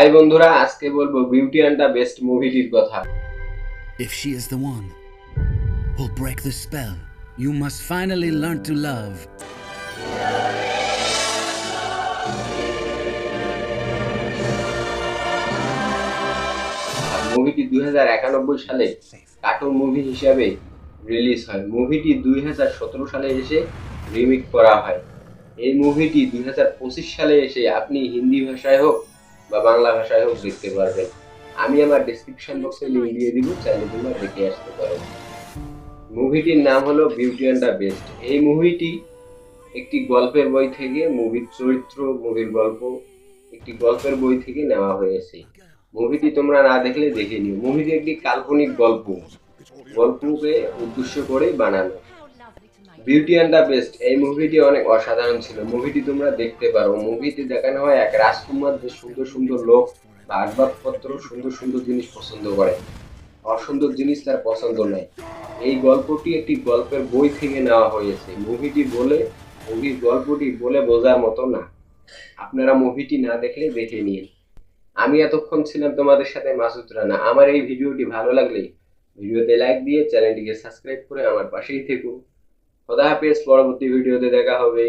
High বন্ধুরা আজকে বলব বিউটি অ্যান্ড দ্য বেস্ট মুভিটির কথা। If she is the one who'll break the spell, you must finally learn to love. মুভিটি দুই হাজার একানব্বই সালে কার্টুন মুভি হিসাবে রিলিজ হয়। মুভিটি দুই হাজার সতেরো সালে এসে রিমেক করা হয়। এই মুভিটি দুই হাজার পঁচিশ সালে এসে আপনি হিন্দি ভাষায় হোক বা বাংলা ভাষায় হোক দেখতে পারবেন আমি আমার ডিসক্রিপশন বক্সে লিঙ্ক দিয়ে দিব, চাইলে তোমরা দেখে আসতে পারো। মুভিটির নাম হলো বিউটি অ্যান্ড দ্য বেস্ট এই মুভিটি একটি গল্পের বই থেকে, মুভির চরিত্র, মুভির গল্প, একটি গল্পের বই থেকে নেওয়া হয়েছে। মুভিটি তোমরা না দেখলে দেখে নিও। মুভিটি একটি কাল্পনিক গল্প। গল্পকে উদ্দেশ্য করে বানানো। বিউটি অ্যান্ড দ্য বেস্ট এই মুভিটি অনেক অসাধারণ ছিল। মুভিটি তোমরা দেখতে পারো। মুভিতে দেখানো হয় এক রাজকুমার যে সুন্দর সুন্দর লোক বা আসবাবপত্র, সুন্দর সুন্দর জিনিস পছন্দ করে। অসুন্দর জিনিস তার পছন্দ নয় এই গল্পটি একটি গল্পের বই থেকে নেওয়া হয়েছে। মুভিটি বলে মুভির গল্পটি বলে বোঝার মতো না। আপনারা মুভিটি না দেখলে দেখে নিন। আমি এতক্ষণ ছিলাম তোমাদের সাথে মাসুদ রানা। আমার এই ভিডিওটি ভালো লাগলে, ভিডিওতে লাইক দিয়ে চ্যানেলটিকে সাবস্ক্রাইব করে আমার পাশেই থেকো। খোদা হাফেজ পরবর্তী ভিডিওতে দেখা হবে